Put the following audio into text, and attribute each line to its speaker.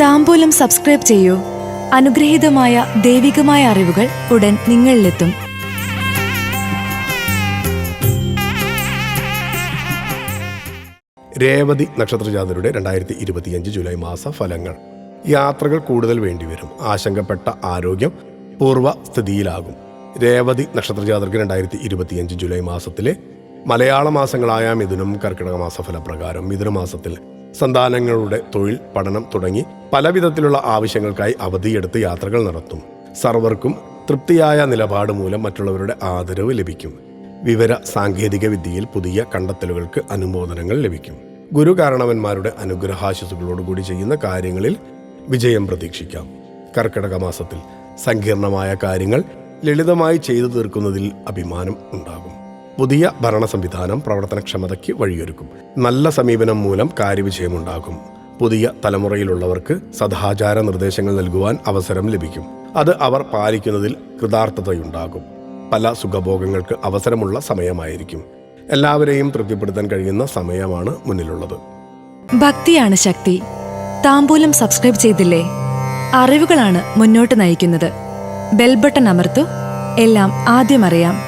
Speaker 1: താമ്പൂലം subscribe ചെയ്യൂ. അനുഗ്രഹീതമായ ദൈവികമായ അറിവുകൾ ഉടൻ നിങ്ങളിലെത്തും.
Speaker 2: രേവതി നക്ഷത്രജാതരുടെ രണ്ടായിരത്തി ഇരുപത്തിയഞ്ച് ജൂലൈ മാസ ഫലങ്ങൾ. യാത്രകൾ കൂടുതൽ വേണ്ടിവരും. ആശങ്കപ്പെട്ട ആരോഗ്യം പൂർവസ്ഥിതിയിലാകും രേവതി നക്ഷത്രജാതർക്ക് രണ്ടായിരത്തി ഇരുപത്തിയഞ്ച് ജൂലൈ മാസത്തിലെ മലയാള മാസങ്ങളായ മിഥുനം കർക്കിടക മാസ ഫലപ്രകാരം മിഥുന മാസത്തിൽ സന്താനങ്ങളുടെ തൊഴിൽ പഠനം തുടങ്ങി പലവിധത്തിലുള്ള ആവശ്യങ്ങൾക്കായി അവധിയെടുത്ത് യാത്രകൾ നടത്തും. സർവർക്കും തൃപ്തിയായ നിലപാട് മൂലം മറ്റുള്ളവരുടെ ആദരവ് ലഭിക്കും. വിവര സാങ്കേതിക വിദ്യയിൽ പുതിയ കണ്ടെത്തലുകൾക്ക് അനുമോദനങ്ങൾ ലഭിക്കും. ഗുരു കാരണവന്മാരുടെ അനുഗ്രഹാശിസുകളോടുകൂടി ചെയ്യുന്ന കാര്യങ്ങളിൽ വിജയം പ്രതീക്ഷിക്കാം. കർക്കിടക മാസത്തിൽ സങ്കീർണമായ കാര്യങ്ങൾ ലളിതമായി ചെയ്തു തീർക്കുന്നതിൽ അഭിമാനം ഉണ്ടാകും. പുതിയ ഭരണ സംവിധാനം പ്രവർത്തനക്ഷമതയ്ക്ക് വഴിയൊരുക്കും. നല്ല സമീപനം മൂലം കാര്യവിജയമുണ്ടാകും. പുതിയ തലമുറയിലുള്ളവർക്ക് സദാചാര നിർദ്ദേശങ്ങൾ നൽകുവാൻ അവസരം ലഭിക്കും. അത് അവർ പാലിക്കുന്നതിൽ കൃതാർത്ഥതയുണ്ടാകും. പല സുഖഭോഗങ്ങൾക്ക് അവസരമുള്ള സമയമായിരിക്കും. എല്ലാവരെയും തൃപ്തിപ്പെടുത്താൻ കഴിയുന്ന സമയമാണ് മുന്നിലുള്ളത്.
Speaker 1: ഭക്തിയാണ് ശക്തി. താമ്പൂലം സബ്സ്ക്രൈബ് ചെയ്തില്ലേ? അറിവുകളാണ് മുന്നോട്ട് നയിക്കുന്നത്. ബെൽബട്ടൺ അമർത്തു. എല്ലാം ആദ്യം അറിയാം.